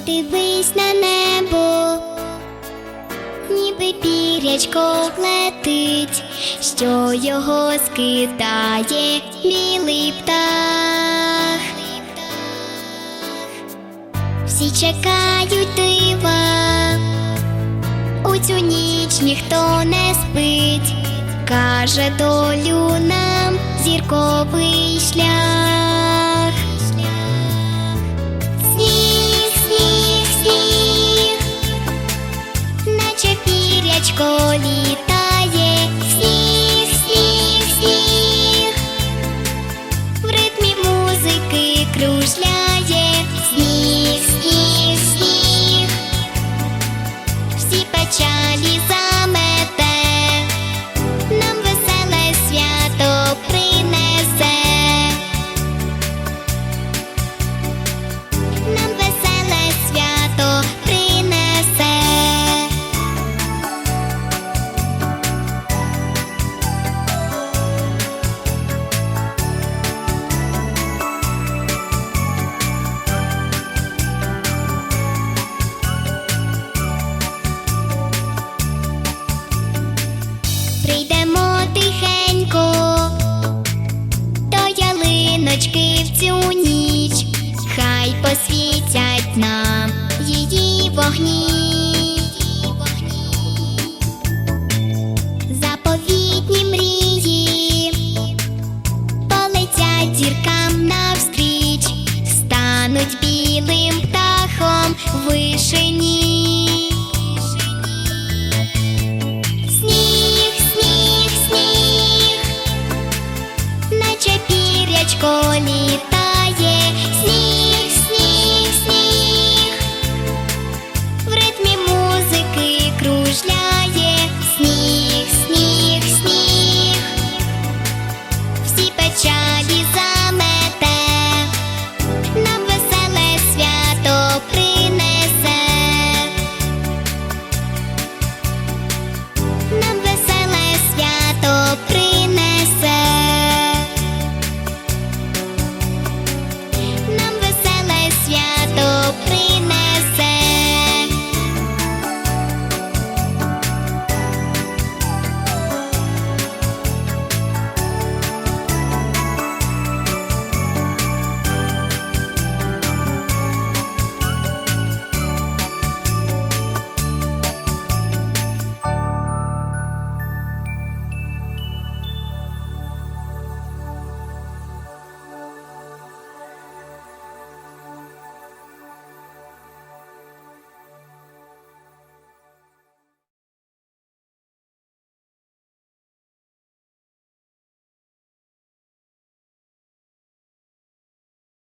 Дивись на небо, ніби пірячко летить, що його скидає білий птах. Всі чекають дива, у цю ніч ніхто не спить, каже долю нам зірковий шлях. Пірячко літає, Прийдемо тихенько до ялиночки в цю ніч, хай посвітять нам її вогні. Заповітні мрії полетять зіркам навстріч, стануть білим птахом в. कोली